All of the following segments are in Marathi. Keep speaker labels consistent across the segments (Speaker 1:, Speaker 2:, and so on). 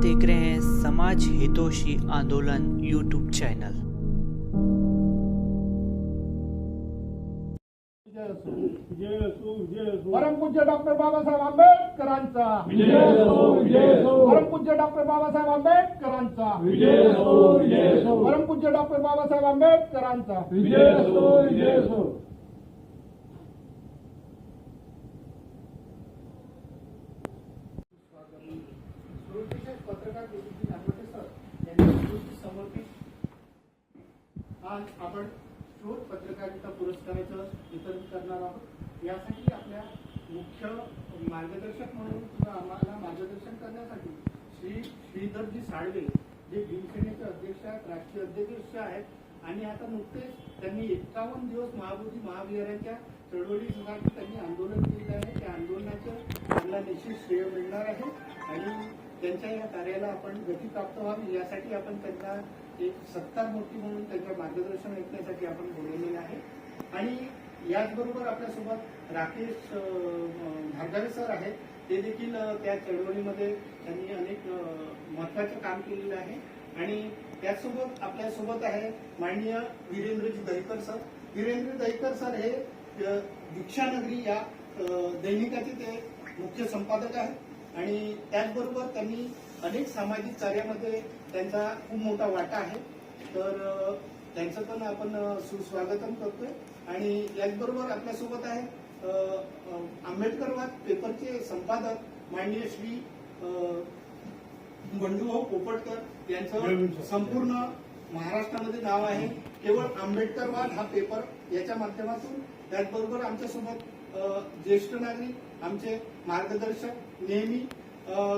Speaker 1: देख रहे हैं समाज हितोषी आंदोलन यूट्यूब चैनल।
Speaker 2: परमपूज्य डॉक्टर बाबासाहेब आंबेडकरांचा।
Speaker 3: विजय असो विजय असो
Speaker 2: परमपूज्य डॉक्टर
Speaker 3: विजय असो विजय असो
Speaker 2: परमपूज्य डॉक्टर बाबासाहेब आंबेडकरांचा। आज आपण शोध पत्रकारिता पुरस्काराचं वितरण करणार आहोत. यासाठी आपल्या मुख्य मार्गदर्शक म्हणून किंवा आम्हाला मार्गदर्शन करण्यासाठी श्री श्रीधरजी साळवे जे भीमसेनेचे अध्यक्ष आहेत राष्ट्रीय अध्यक्ष आहेत. आणि आता नुकतेच त्यांनी एकावन्न दिवस महाबोधी महाविहाराच्या चळवळीसाठी त्यांनी आंदोलन केलं आहे. त्या आंदोलनाचं त्यांना निश्चित श्रेय मिळणार आहे. आणि त्यांच्या या कार्याला आपण गती प्राप्त व्हावी यासाठी आपण त्यांना एक सत्ता मूर्ती म्हणून त्यांच्या मार्गदर्शन ऐकण्यासाठी आपण बोलवलेलं आहे. आणि याचबरोबर आपल्यासोबत राकेश अं, सर आहेत. ते देखील त्या चळवळीमध्ये त्यांनी अनेक महत्वाचं काम केलेलं आहे. आणि त्याचसोबत आपल्यासोबत आहे माननीय वीरेंद्रजी दहीकर सर. वीरेंद्र दहीकर सर हे दीक्षानगरी या दैनिकाचे ते मुख्य संपादक आहेत. आणि त्याचबरोबर त्यांनी अनेक सामाजिक कार्यामध्ये त्यांचा खूप मोठा वाटा आहे. तर त्यांचं पण आपण सुस्वागतम करतोय. आणि याचबरोबर आपल्यासोबत आहे आंबेडकरवाद पेपरचे संपादक माननीय श्री बंडूभाऊ पोपटकर यांचं संपूर्ण महाराष्ट्रामध्ये नाव आहे. केवळ आंबेडकरवाद हा पेपर याच्या माध्यमातून त्याचबरोबर आमच्यासोबत ज्येष्ठ नागरिक आमचे मार्गदर्शक नेहमी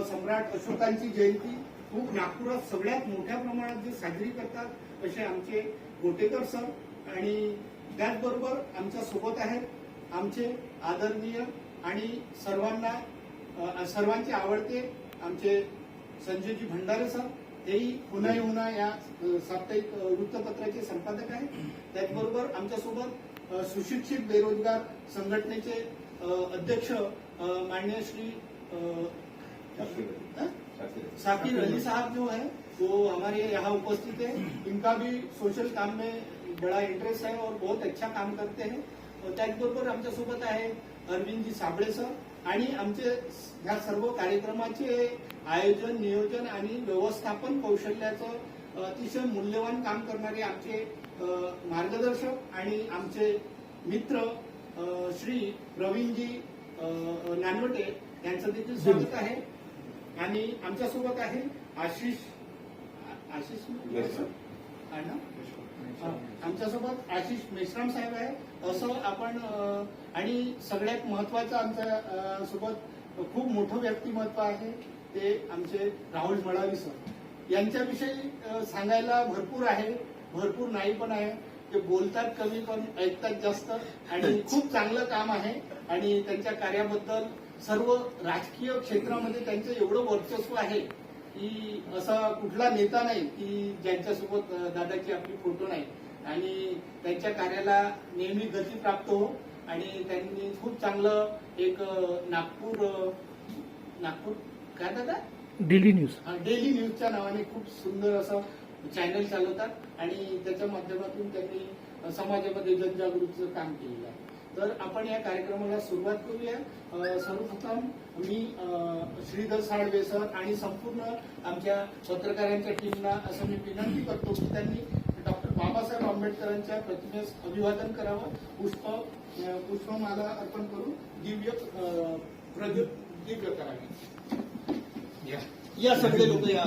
Speaker 2: सम्राट अशोकांची जयंती खूप नागपुरात सगळ्यात मोठ्या प्रमाणात जे साजरी करतात असे आमचे गोटेकर सर आणि त्याचबरोबर आमच्यासोबत आहेत आमचे आदरणीय आणि सर्वांना सर्वांचे आवडते आमचे संजयजी भंडारे सर. हेही पुन्हा हुना या साप्ताहिक वृत्तपत्राचे संपादक आहेत. त्याचबरोबर आमच्यासोबत सुशिक्षित बेरोजगार संघटनेचे अध्यक्ष माननीय श्री शाकिर अली साहब जो है वो हमारे यहाँ उपस्थित है। इनका भी सोशल काम में बड़ा इंटरेस्ट है और बहुत अच्छा काम करते हैं। और त्याचबरोबर आमच्यासोबत आहे अरविंदजी साबळे सर आणि आमचे ह्या सर्व कार्यक्रमाचे आयोजन नियोजन आणि व्यवस्थापन कौशल्याचं अतिशय मूल्यवान काम करणारे आमचे मार्गदर्शक आणि आमचे मित्र श्री प्रवीणजी नानवटे यांचं देखील स्वागत आहे. आणि आमच्यासोबत आहे आशिष आशिष. आमच्यासोबत आशिष मेश्राम साहेब आहे. असं आपण आणि सगळ्यात महत्वाचं आमच्यासोबत खूप मोठं व्यक्तिमत्व आहे ते आमचे राहुल मळावी सर यांच्याविषयी सांगायला भरपूर आहे भरपूर नाही पण आहे. ते बोलतात कमी पण ऐकतात जास्त. आणि खूप चांगलं काम आहे. आणि त्यांच्या कार्याबद्दल सर्व राजकीय क्षेत्रामध्ये त्यांचं एवढं वर्चस्व आहे की असा कुठला नेता नाही की ज्यांच्यासोबत दादाची आपली फोटो नाही. आणि त्यांच्या कार्याला नेहमी गती प्राप्त हो. आणि त्यांनी खूप चांगलं एक नागपूर नागपूर काय दादा?
Speaker 1: Daily news.
Speaker 2: डेली न्यूजच्या नावाने खूप सुंदर असं चॅनल चालवतात आणि त्याच्या माध्यमातून त्यांनी समाजामध्ये जनजागृतीचं काम केलेलं आहे. तर आपण या कार्यक्रमाला सुरुवात करूया. सर्वप्रथम मी श्रीधर साळवे सर आणि संपूर्ण आमच्या पत्रकारांच्या टीमला असं मी विनंती करतो की त्यांनी डॉक्टर बाबासाहेब आंबेडकरांच्या प्रतिमेस अभिवादन करावं. पुष्प पुष्पमाला अर्पण करून दिव्य दिव्य करावे. या सगळे लोक या